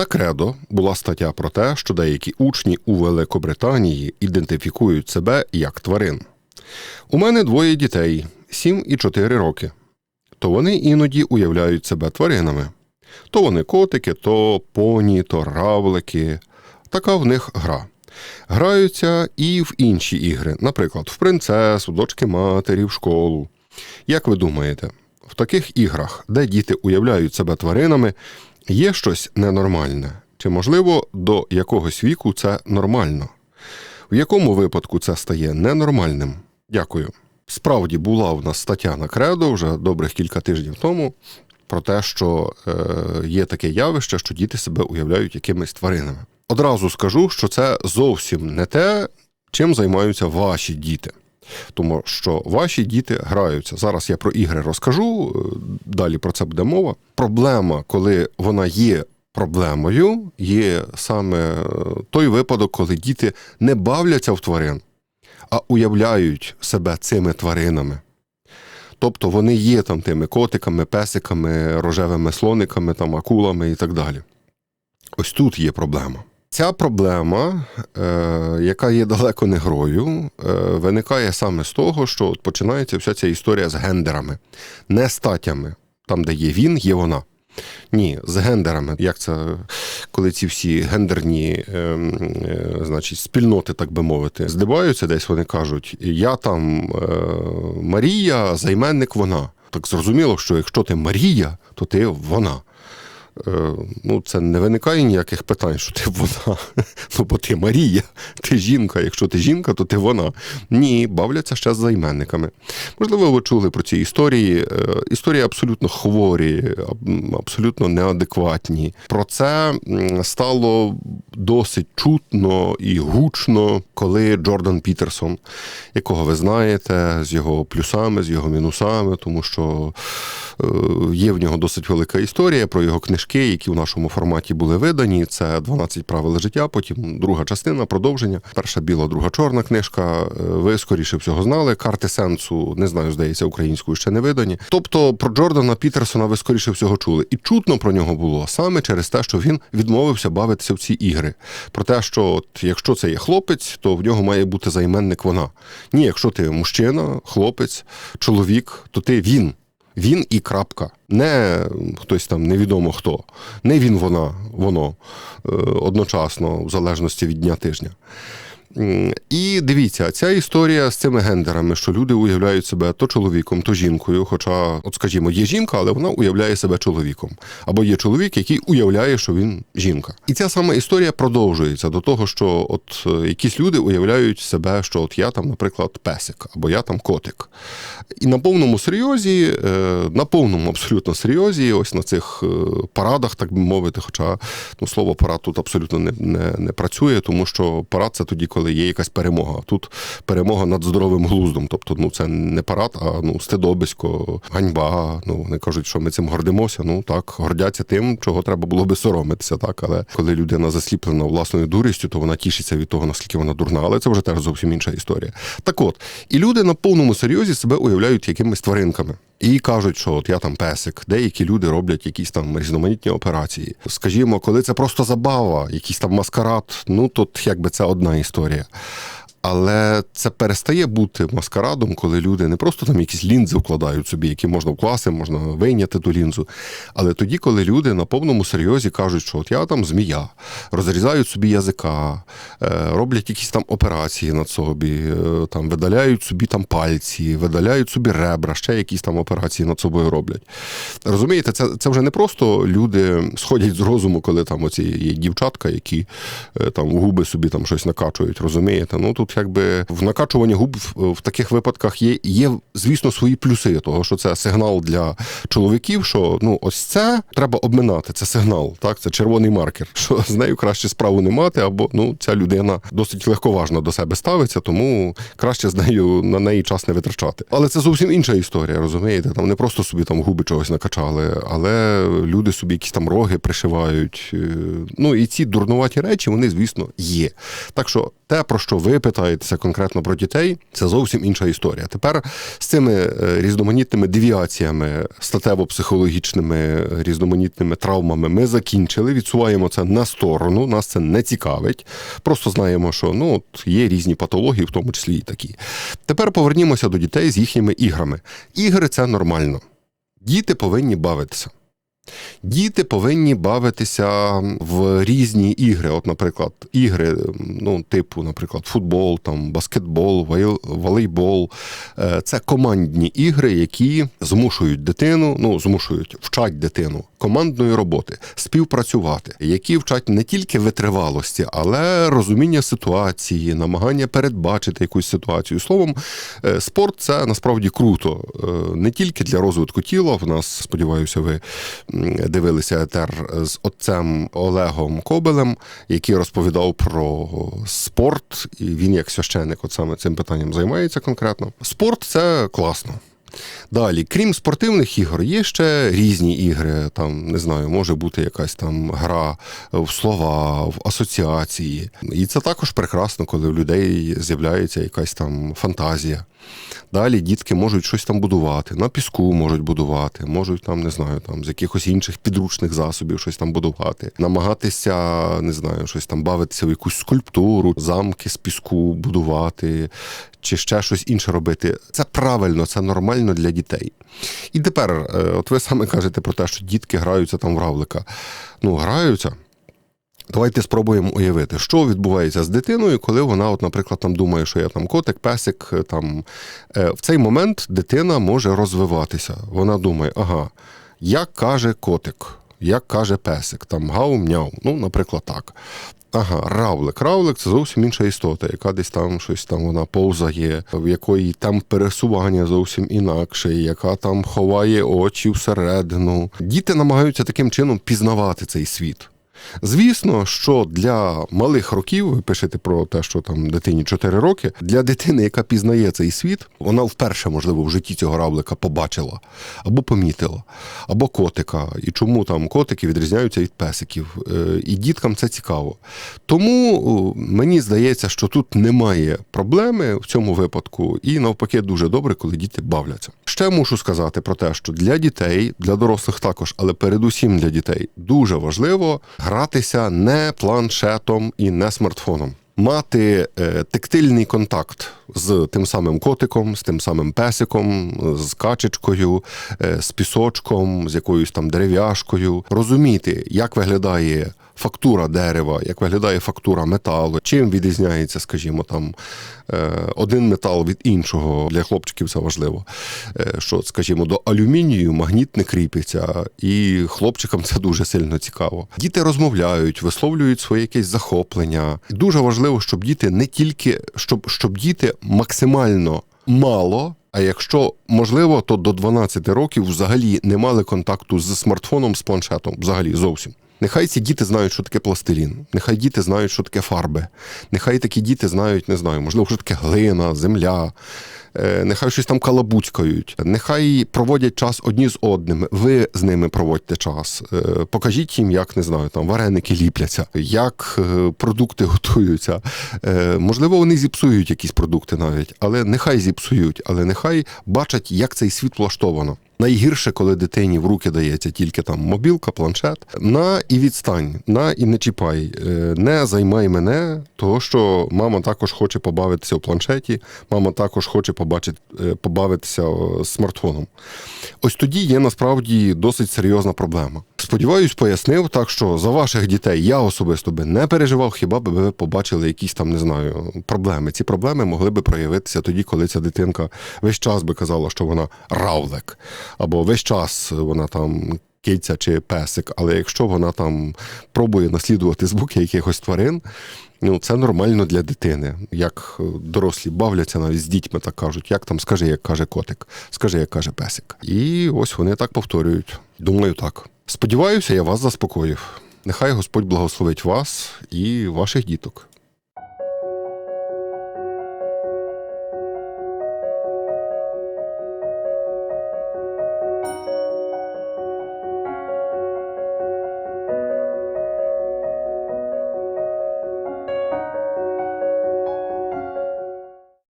На кредо була стаття про те, що деякі учні у Великобританії ідентифікують себе як тварин. У мене двоє дітей 7 і 4 роки. То вони іноді уявляють себе тваринами. То вони котики, то поні, то равлики. Така в них гра. Граються і в інші ігри, наприклад, в принцес, в дочки матері, в школу. Як ви думаєте, в таких іграх, де діти уявляють себе тваринами, є щось ненормальне? Чи, можливо, до якогось віку це нормально? В якому випадку це стає ненормальним? Дякую. Справді була в нас стаття на кредо вже добрих кілька тижнів тому про те, що е, є таке явище, що діти себе уявляють якимись тваринами. Одразу скажу, що це зовсім не те, чим займаються ваші діти. Тому що ваші діти граються. Зараз я про ігри розкажу, е, далі про це буде мова. Проблема, коли вона є проблемою, є саме е, той випадок, коли діти не бавляться в тварин, а уявляють себе цими тваринами. Тобто вони є там тими котиками, песиками, рожевими слониками, там, акулами і так далі. Ось тут є проблема. Ця проблема, е, яка є далеко не грою, е, виникає саме з того, що от починається вся ця історія з гендерами, не статями. Там, де є він, є вона. Ні, з гендерами. Як це, коли ці всі гендерні е, е, значить, спільноти, так би мовити, здиваються десь, вони кажуть: я там е, Марія, займенник вона. Так зрозуміло, що якщо ти Марія, то ти вона. Е, ну, це не виникає ніяких питань, що ти вона. Ну, бо ти Марія, ти жінка. Якщо ти жінка, то ти вона. Ні, бавляться ще з займенниками. Можливо, ви чули про ці історії. Е, історії абсолютно хворі, абсолютно неадекватні. Про це стало досить чутно і гучно, коли Джордан Пітерсон, якого ви знаєте, з його плюсами, з його мінусами, тому що е, є в нього досить велика історія про його книжки книжки, які в нашому форматі були видані. Це «12 правил життя. Потім друга частина, продовження. Перша біла, друга чорна книжка. Е, ви скоріше всього знали. Карти сенсу не знаю, здається, українською ще не видані. Тобто про Джордана Пітерсона ви скоріше всього чули. І чутно про нього було саме через те, що він відмовився бавитися в ці ігри. Про те, що от, якщо це є хлопець, то в нього має бути займенник вона. Ні, якщо ти мужчина, хлопець, чоловік, то ти він. Він і крапка. Не хтось там невідомо хто. Не він, вона, воно е, одночасно, в залежності від дня тижня. І дивіться, ця історія з цими гендерами, що люди уявляють себе то чоловіком, то жінкою. Хоча, от скажімо, є жінка, але вона уявляє себе чоловіком. Або є чоловік, який уявляє, що він жінка. І ця сама історія продовжується до того, що от якісь люди уявляють себе, що от я там, наприклад, песик, або я там котик. І на повному серйозі, е, на повному абсолютно серйозі, ось на цих е, парадах, так би мовити, хоча ну, слово парад тут абсолютно не, не, не працює, тому що парад це тоді, коли коли є якась перемога. Тут перемога над здоровим глуздом. Тобто, ну це не парад, а ну стидобисько, ганьба. Ну вони кажуть, що ми цим гордимося. Ну так, гордяться тим, чого треба було би соромитися. Так, але коли людина засліплена власною дурістю, то вона тішиться від того, наскільки вона дурна. Але це вже теж зовсім інша історія. Так от, і люди на повному серйозі себе уявляють якимись тваринками. І кажуть, що от я там песик, деякі люди роблять якісь там різноманітні операції. Скажімо, коли це просто забава, якийсь там маскарад, ну тут якби це одна історія. Але це перестає бути маскарадом, коли люди не просто там якісь лінзи вкладають собі, які можна вкласти, можна вийняти ту лінзу. Але тоді, коли люди на повному серйозі кажуть, що от я там змія, розрізають собі язика, е, роблять якісь там операції над собі, е, там видаляють собі там пальці, видаляють собі ребра, ще якісь там операції над собою роблять. Розумієте, це це вже не просто люди сходять з розуму, коли там оці є дівчатка, які е, там губи собі там щось накачують, розумієте? Ну тут якби в накачуванні губ в таких випадках є, є, звісно, свої плюси, того що це сигнал для чоловіків, що ну ось це треба обминати. Це сигнал, так це червоний маркер. Що з нею краще справу не мати, або ну ця людина досить легковажно до себе ставиться, тому краще з нею на неї час не витрачати. Але це зовсім інша історія, розумієте? Там не просто собі там губи чогось накачали, але люди собі якісь там роги пришивають. Е, ну і ці дурнуваті речі, вони, звісно, є. Так що те, про що ви питали, питаєтеся конкретно про дітей, це зовсім інша історія. Тепер з цими е, різноманітними девіаціями, статево-психологічними, е, різноманітними травмами ми закінчили, відсуваємо це на сторону, нас це не цікавить. Просто знаємо, що ну, от є різні патології, в тому числі і такі. Тепер повернімося до дітей з їхніми іграми. Ігри це нормально. Діти повинні бавитися. Діти повинні бавитися в різні ігри. От, наприклад, ігри, ну, типу, наприклад, футбол, там, баскетбол, волейбол. Е, Це командні ігри, які змушують дитину, ну, змушують, вчать дитину командної роботи, співпрацювати, які вчать не тільки витривалості, але розуміння ситуації, намагання передбачити якусь ситуацію. Словом, е, спорт це насправді круто. Е, Не тільки для розвитку тіла. В нас, сподіваюся, ви дивилися етер з отцем Олегом Кобелем, який розповідав про спорт, і він як священник от саме цим питанням займається конкретно. Спорт це класно. Далі, крім спортивних ігор, є ще різні ігри. Там не знаю, може бути якась там гра в слова, в асоціації. І це також прекрасно, коли в людей з'являється якась там фантазія. Далі дітки можуть щось там будувати, на піску можуть будувати, можуть там, не знаю, там з якихось інших підручних засобів щось там будувати, намагатися, не знаю, щось там бавитися в якусь скульптуру, замки з піску будувати, чи ще щось інше робити. Це правильно, це нормально для дітей. І тепер, е, от ви саме кажете про те, що дітки граються там в равлика. Ну, граються. Давайте спробуємо уявити, що відбувається з дитиною, коли вона, от, наприклад, там думає, що я там котик, песик. Там Е, в цей момент дитина може розвиватися. Вона думає, ага, як каже котик, як каже песик, там гау-мяу, ну, наприклад, так. Ага, равлик. Равлик це зовсім інша істота, яка десь там щось там вона повзає, в якої там пересування зовсім інакше, яка там ховає очі всередину. Діти намагаються таким чином пізнавати цей світ. Звісно, що для малих років, ви пишете про те, що там дитині 4 роки, для дитини, яка пізнає цей світ, вона вперше, можливо, в житті цього равлика побачила або помітила, або котика. І чому там котики відрізняються від песиків. Е, І діткам це цікаво. Тому мені здається, що тут немає проблеми в цьому випадку, і навпаки, дуже добре, коли діти бавляться. Ще мушу сказати про те, що для дітей, для дорослих також, але передусім для дітей дуже важливо гратися не планшетом і не смартфоном. Мати е, тактильний контакт з тим самим котиком, з тим самим песиком, з качечкою, е, з пісочком, з якоюсь там дерев'яшкою, розуміти, як виглядає фактура дерева, як виглядає фактура металу, чим відрізняється, скажімо, там е, один метал від іншого. Для хлопчиків це важливо. Е, Що, скажімо, до алюмінію магніт не кріпиться, і хлопчикам це дуже сильно цікаво. Діти розмовляють, висловлюють своє якесь захоплення. Дуже важливо, щоб діти не тільки щоб, щоб діти максимально мало. А якщо можливо, то до 12 років взагалі не мали контакту з смартфоном, з планшетом, взагалі зовсім. Нехай ці діти знають, що таке пластилін, нехай діти знають, що таке фарби, нехай такі діти знають, не знаю, можливо, що таке глина, земля, е, нехай щось там калабуцькають, нехай проводять час одні з одними. Ви з ними проводьте час. Е, Покажіть їм, як не знаю, там вареники ліпляться, як е, продукти готуються. Можливо, вони зіпсують якісь продукти навіть, але нехай зіпсують, але нехай бачать, як цей світ влаштовано. Найгірше, коли дитині в руки дається тільки там мобілка, планшет. На і відстань, на і не чіпай, Е, не займай мене, того що мама також хоче побавитися у планшеті, мама також хоче побачити, е, побавитися смартфоном. Ось тоді є насправді досить серйозна проблема. Сподіваюсь, пояснив так, що за ваших дітей я особисто би не переживав, хіба би ви побачили якісь там, не знаю, проблеми. Ці проблеми могли би проявитися тоді, коли ця дитинка весь час би казала, що вона равлик, або весь час вона там. Киця чи песик, але якщо вона там пробує наслідувати звуки якихось тварин, ну це нормально для дитини. Як е, дорослі бавляться навіть з дітьми, так кажуть, як там скажи, як каже котик, скажи, як каже песик. І ось вони так повторюють. Думаю, так. Сподіваюся, я вас заспокоїв. Нехай Господь благословить вас і ваших діток.